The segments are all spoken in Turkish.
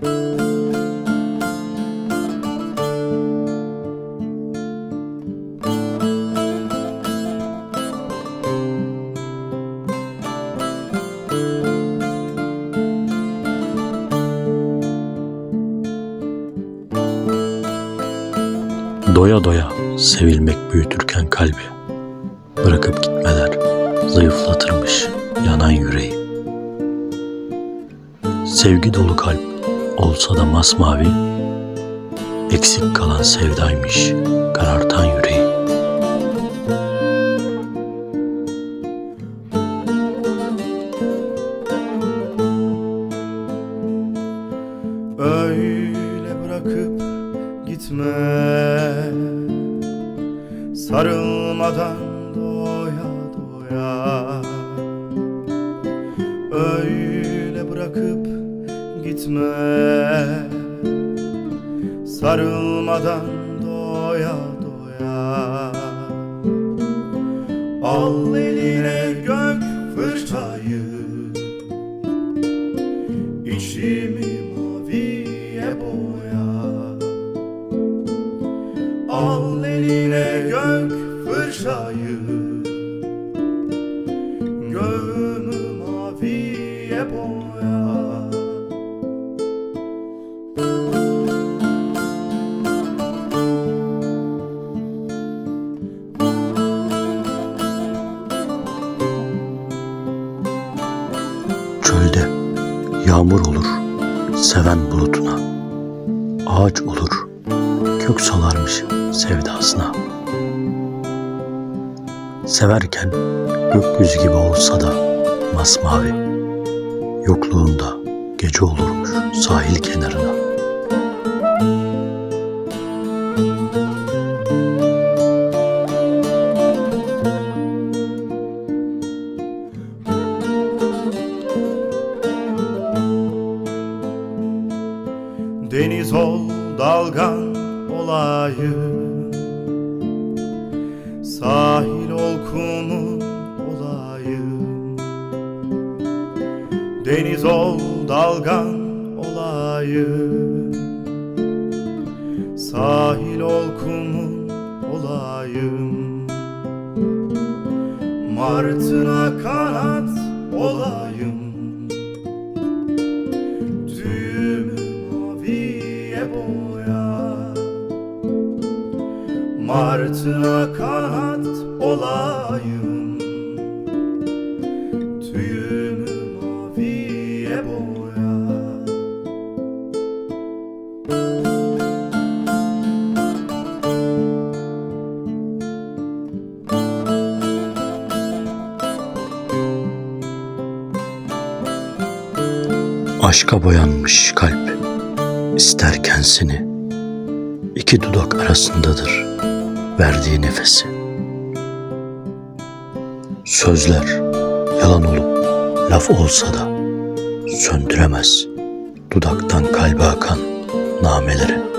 Doya doya sevilmek büyütürken kalbi Bırakıp gitmeler zayıflatırmış yanan yüreği. Sevgi dolu kalp olsa da masmavi Eksik kalan sevdaymış karartan yüreği. Öyle bırakıp gitme Sarılmadan Sarılmadan seven bulutuna. Ağaç olur kök salarmış sevdasına. Severken gökyüzü gibi olsa da masmavi Yokluğunda gece olurmuş sahil kenarına dalgan olayım Sahil ol olayım Deniz ol dalgan olayım Sahil ol olayım Martına kanat olayım Martına kanat olayım. Tüyümü maviye boya Aşka boyanmış kalp isterken seni iki dudak arasındadır verdiği nefesi. Sözler yalan olup laf olsa da söndüremez dudaktan kalbe akan nameleri.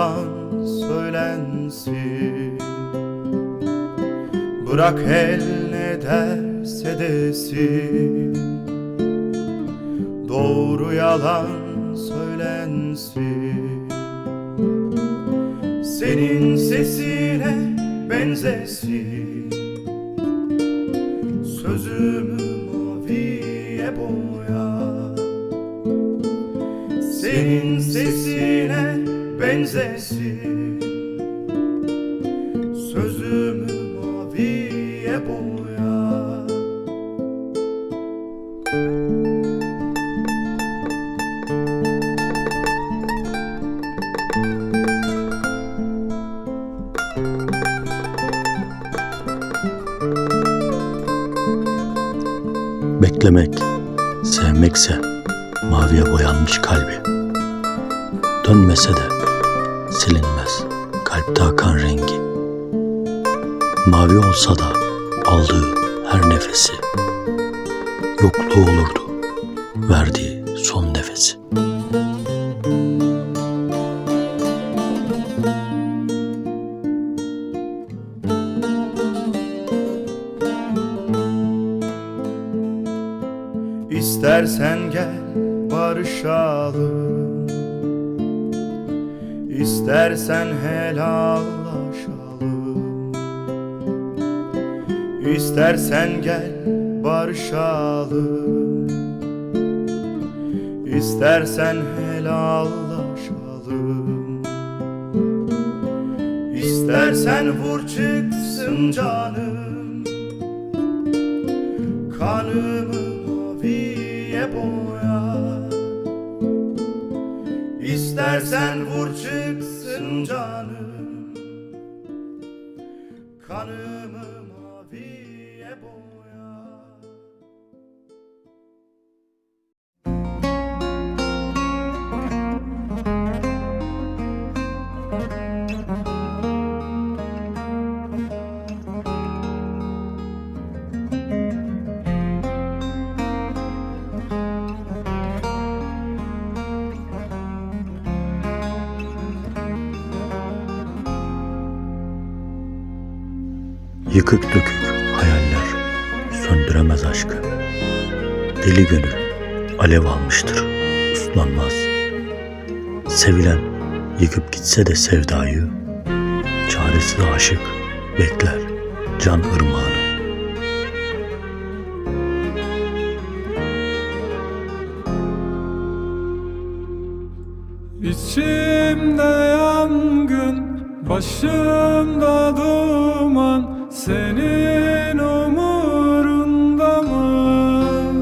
Yalan söylensin. Bırak el ne derse desin. Doğru yalan söylensin. Senin sesine benzesin benzesin Sözümü maviye boya Beklemek, sevmekse maviye boyanmış kalbi. Dönmese de silinmez kalpte akan rengi. Mavi olsa da aldığı her nefesi. Yokluğu olurdu verdiği son nefesi. Helallaşalım. İstersen gel barışalım. İstersen helallaşalım. İstersen vur çıksın canım. Kanımı maviye boya. İstersen vur çıksın canım Yıkık dökük hayaller söndüremez aşkı. Deli gönül alev almıştır, uslanmaz. Sevilen yıkıp gitse de sevdayı, çaresiz aşık bekler can ırmağını. Senin umurunda mı?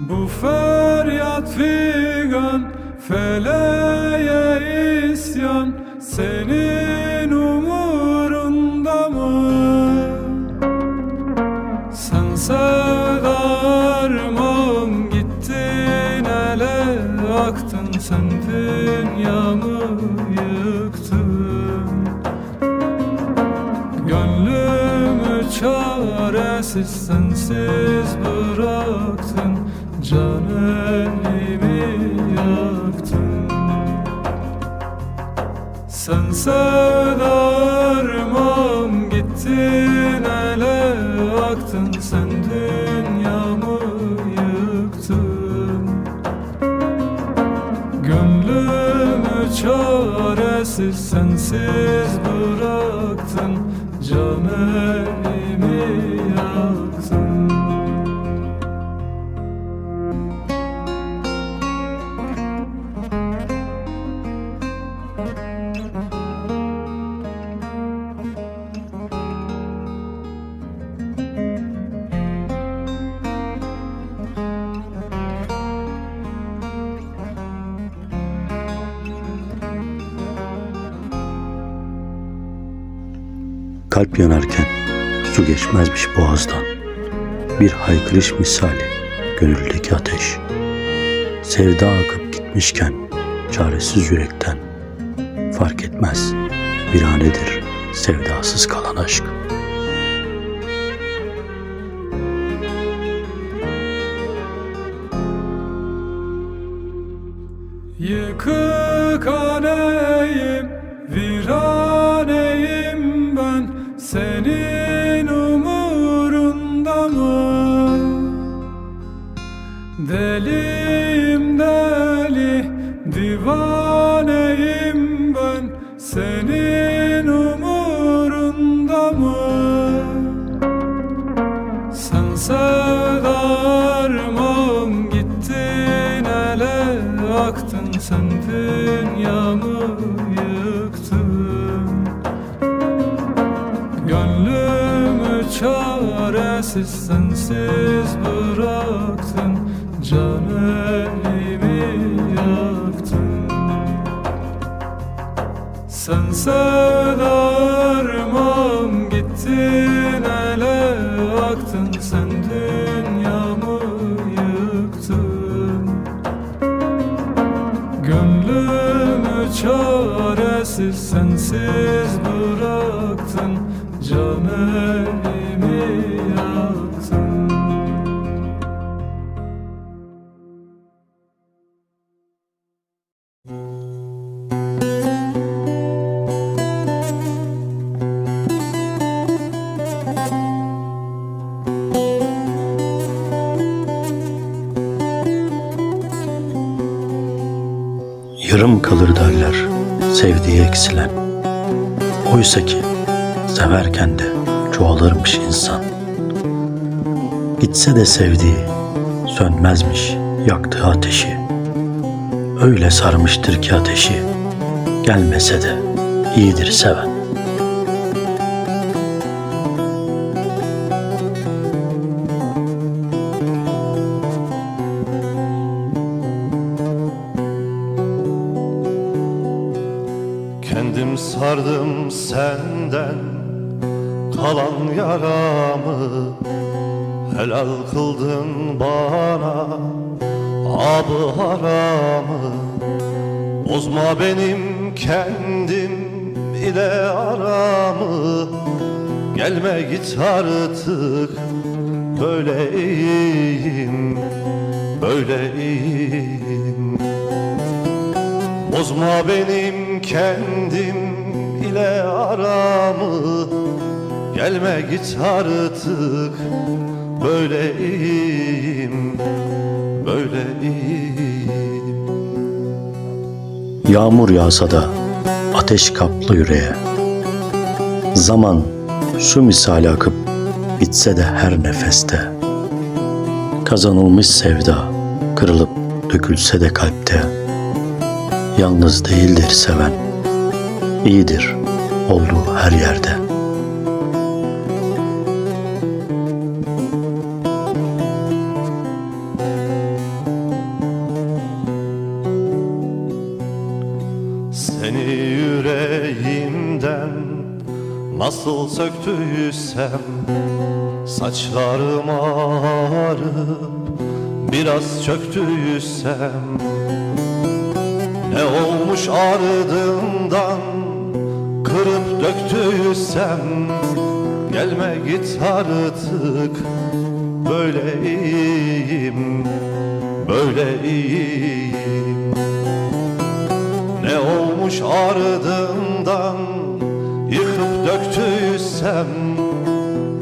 Bu feryat figan, feleğe isyan Senin çaresiz sensiz bıraktın Can elimi yaktın. Sen sevdarmam gittin ele aktın. Sen dünyamı yıktın. Gönlümü çaresiz sensiz bıraktın. Can elimi yaktın Kalp yanarken su geçmezmiş boğazdan. Bir haykırış misali gönüldeki ateş. Sevda akıp gitmişken çaresiz yürekten fark etmez viranedir sevdasız kalan aşk. Sen dünyamı yıktın Gönlümü çaresiz sensiz bıraktın. Can elimi yaktın. Sen sevdarmam sensiz bıraktın Can elimi yaktın Yarım kalır derler sevdiği eksilen. Oysa ki severken de çoğalırmış insan. Gitse de sevdiği sönmezmiş yaktığı ateşi. Öyle sarmıştır ki ateşi gelmese de iyidir seven. Kendim sardım senden kalan yaramı. Helal kıldın bana abı haramı. Bozma benim kendim ile aramı. Gelme git artık böyle iyiyim Böyle iyiyim. Bozma benim kendim ile aramı. Gelme git artık Böyle iyiyim Böyle iyiyim Yağmur yağsa da ateş kaplı yüreğe. Zaman su misali akıp bitse de her nefeste. Kazanılmış sevda kırılıp dökülse de kalpte Yalnız değildir seven. İyidir olduğu her yerde. Seni yüreğimden nasıl söktüysem Saçlarım ağrıp biraz çöktüysem kırıp döktüysem Gelme git artık. Böyle iyiyim Böyle iyiyim. Ne olmuş ardından Yıkıp döktüysem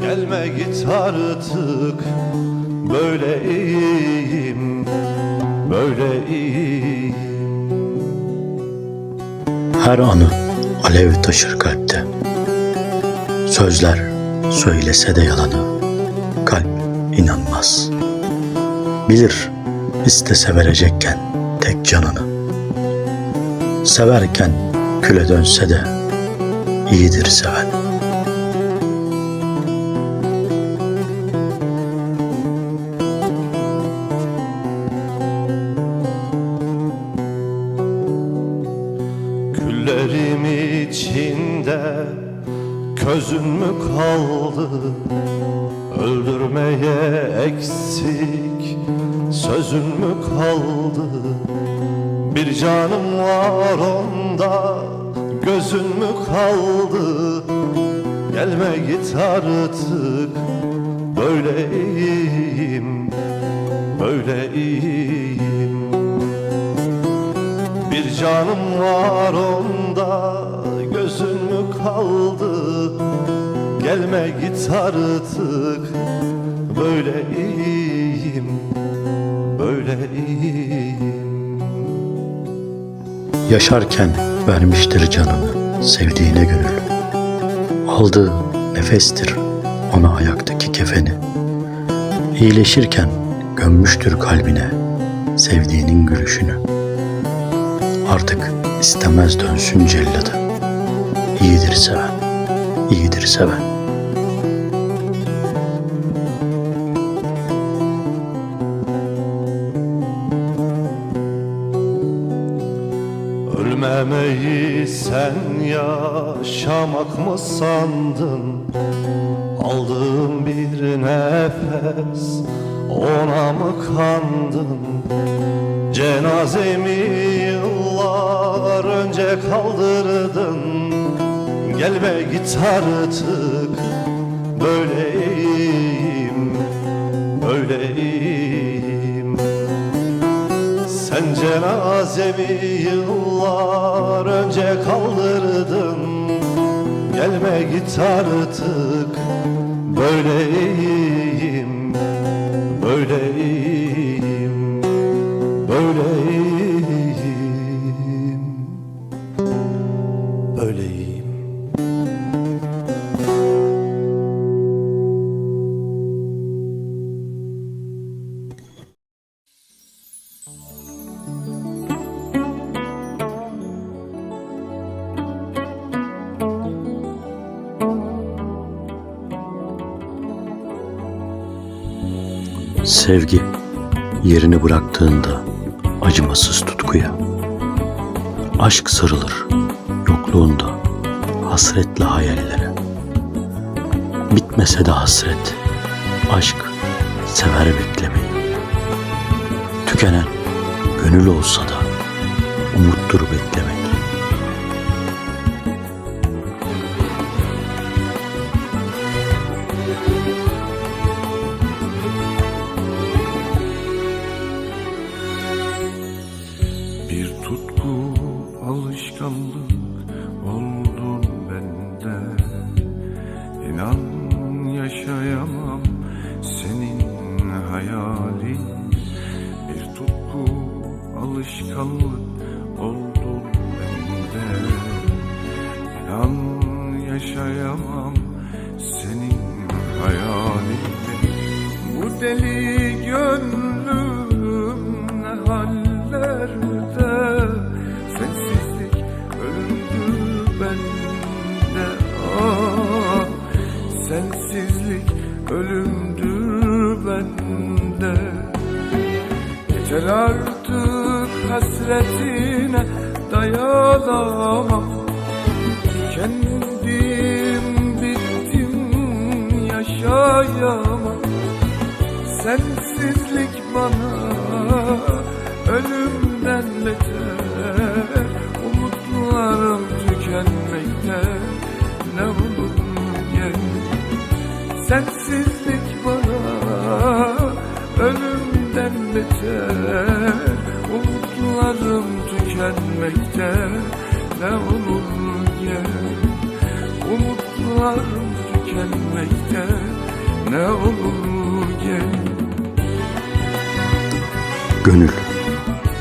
Gelme git artık. Böyle iyiyim Böyle iyiyim. Her anı alev taşır kalpte. Sözler söylese de yalanı Kalp inanmaz. Bilir istese verecekken tek canını. Severken küle dönse de iyidir seven Közün mü kaldı? Öldürmeye eksik Sözün mü kaldı? Bir canım var onda Gözün mü kaldı? Gelme git artık Böyle iyiyim Böyle iyiyim. Bir canım var onda kaldı. Gelme git artık. Böyle iyiyim Böyle iyiyim. Yaşarken vermiştir canını sevdiğine gönül. Aldığı nefestir ona ayaktaki kefeni. İyileşirken gömmüştür kalbine sevdiğinin gülüşünü. Artık istemez dönsün celladı İyidir seven, iyidir seven. Ölmemeyi sen yaşamak mı sandın? Aldığım bir nefes ona mı kandın? Cenazemi yıllar önce kaldırdın Gelme git artık. Böyleyim Böyleyim. Sen cenazemi yıllar önce kaldırdın. Gelme git artık. Böyleyim Böyleyim Sevgi yerini bıraktığında acımasız tutkuya. Aşk sarılır yokluğunda hasretle hayallere. Bitmese de hasret, aşk sever beklemeyi. Tükenen gönül olsa da umuttur beklemek. Come. Hasretine dayanamam. Kendim bittim yaşayamam. Sensizlik bana ölümden beter. Umutlarım tükenmekte ne olur gel. Sensizlik bana ölümden beter Umutlarım tükenmekte ne olur gel Umutlarım tükenmekte ne olur gel Gönül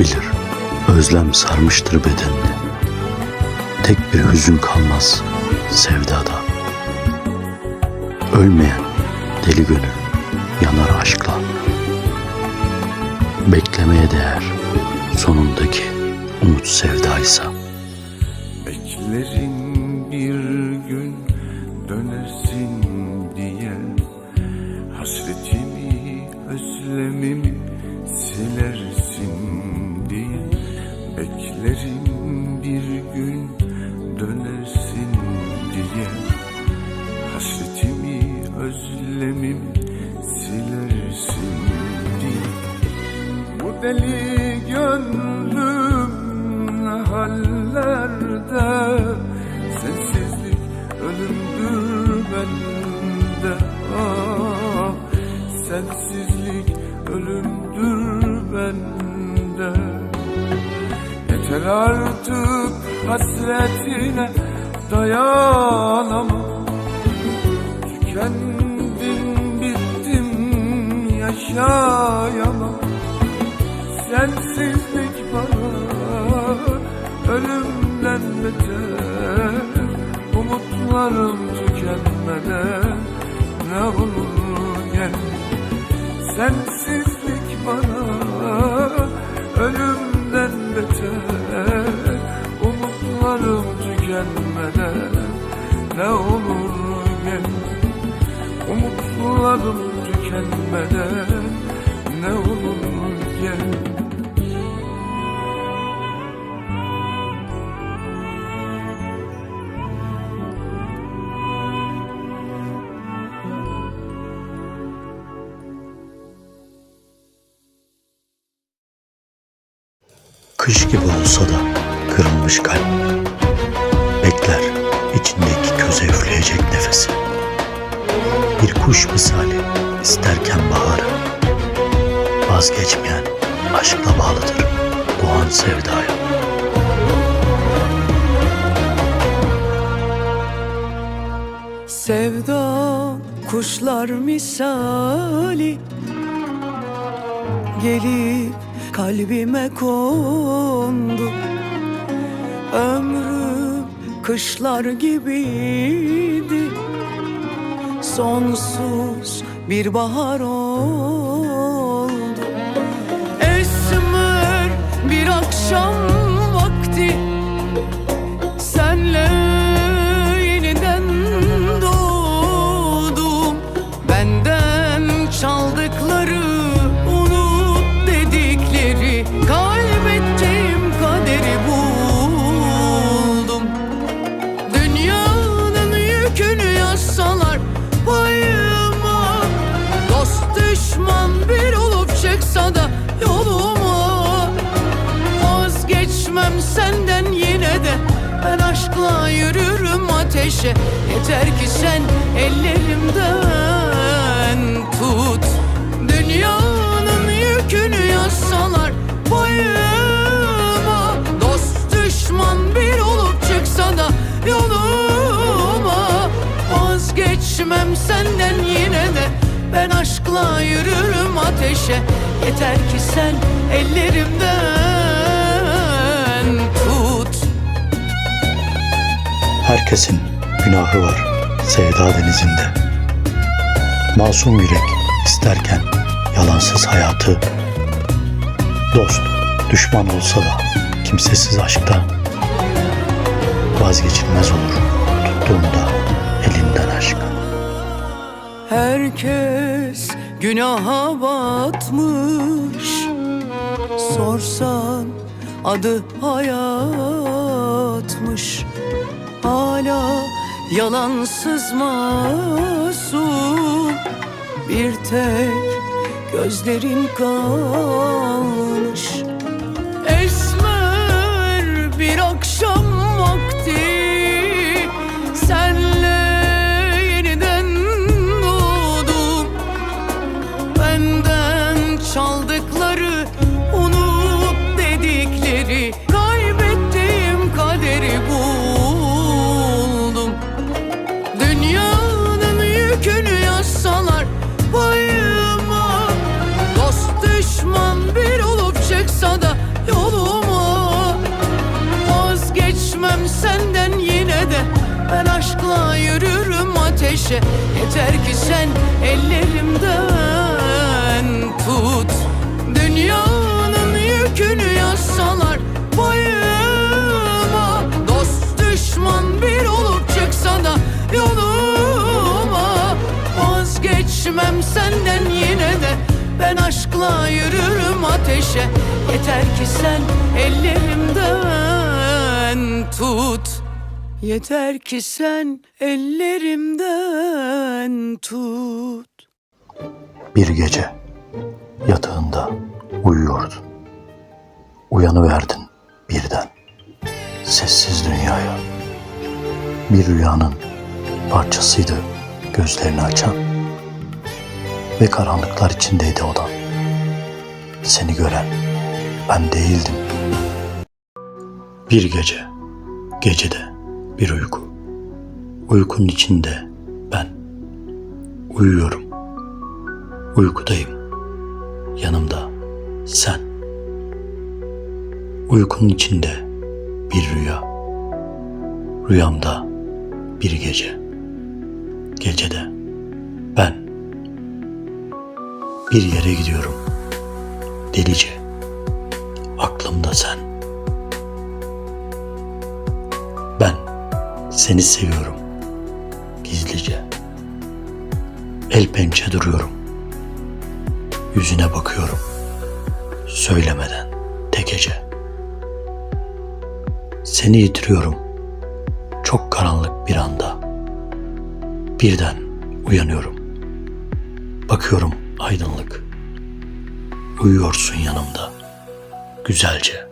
bilir özlem sarmıştır bedenini. Tek bir hüzün kalmaz sevdada. Ölmeyen deli gönül yanar aşkla. Beklemeye değer sonundaki umut sevdaysa. Yeter artık hasretine dayanamam. Tükendim bittim yaşayamam. Sensizlik bana ölümden beter. Umutlarım tükenmeden ne olur gel. Sensizlik bana ölümden ne olur gel Umutlarım tükenmeden. Ne olur gel Kış gibi olsa da kırılmış kalp Nefesi Kuş misali isterken baharı Vazgeçmeyen aşkla bağlıdır Doğan sevdaya. Sevda kuşlar misali. Gelip kalbime kondu. Ömrüm kışlar gibiydi. Sonsuz bir bahar oldu. Esmer bir akşam düşman bir olup çıksa da yoluma Vazgeçmem senden yine de. Ben aşkla yürürüm ateşe. Yeter ki sen ellerimden tut. Dünyanın yükünü yazsalar payıma Dost düşman bir olup çıksa da yoluma. Vazgeçmem senden yine de Ben aşkla yürürüm ateşe Yeter ki sen ellerimden tut Herkesin günahı var sevda denizinde. Masum yürek isterken yalansız hayatı. Dost, düşman olsa da kimsesiz aşkta vazgeçilmez olur tuttuğunda. Herkes günaha batmış. Sorsan adı hayatmış. Hala yalansız masum. Bir tek gözlerin kalmış. Esmer ateşe Yeter ki sen ellerimden tut. Dünyanın yükünü yazsalar payıma Dost düşman bir olup çıksa da yoluma. Vazgeçmem senden yine de Ben aşkla yürürüm ateşe. Yeter ki sen ellerimden tut Yeter ki sen ellerimden tut Bir gece yatağında uyuyordun. Uyanıverdin birden sessiz dünyaya. Bir rüyanın parçasıydı gözlerini açan ve karanlıklar içindeydi odan. Seni gören ben değildim. Bir gece, gecede bir uyku. Uykunun içinde ben uyuyorum. Uykudayım. Yanımda sen. Uykunun içinde bir rüya. Rüyamda bir gece. Gecede ben. Bir yere gidiyorum. Delice. Aklımda sen. seni seviyorum. Gizlice. El pençe duruyorum. Yüzüne bakıyorum. Söylemeden tek gece. Seni yitiriyorum. Çok karanlık bir anda. Birden uyanıyorum. Bakıyorum aydınlık. Uyuyorsun yanımda. Güzelce.